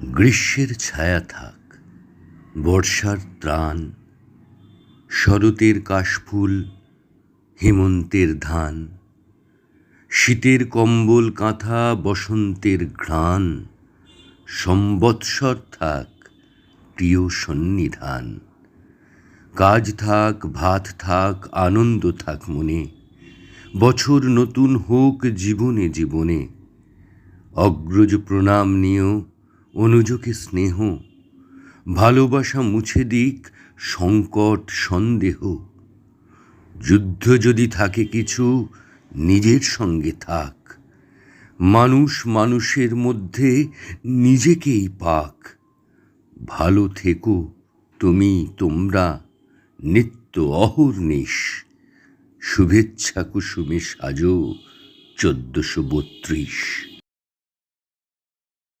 গ্রীষ্মের ছায়া থাক, বর্ষার ত্রাণ, শরতের কাশফুল, হেমন্তের ধান, শীতের কম্বল কাঁথা, বসন্তের ঘ্রাণ, সম্বৎসর থাক প্রিয় সন্নিধান। কাজ থাক, ভাত থাক, আনন্দ থাক মনে, বছর নতুন হোক জীবনে জীবনে, অগ্রজ প্রণাম নিও অনুজকে স্নেহ, ভালোবাসা মুছে দিক সংকট সন্দেহ। যুদ্ধ যদি থাকে কিছু, নিজের সঙ্গে থাক। মানুষ মানুষের মধ্যে নিজেকেই পাক। ভালো থেকো তুমি, তোমরা নিত্য অহর্নিশ। শুভেচ্ছা কুসুমে সাজো চোদ্দশো বত্রিশ।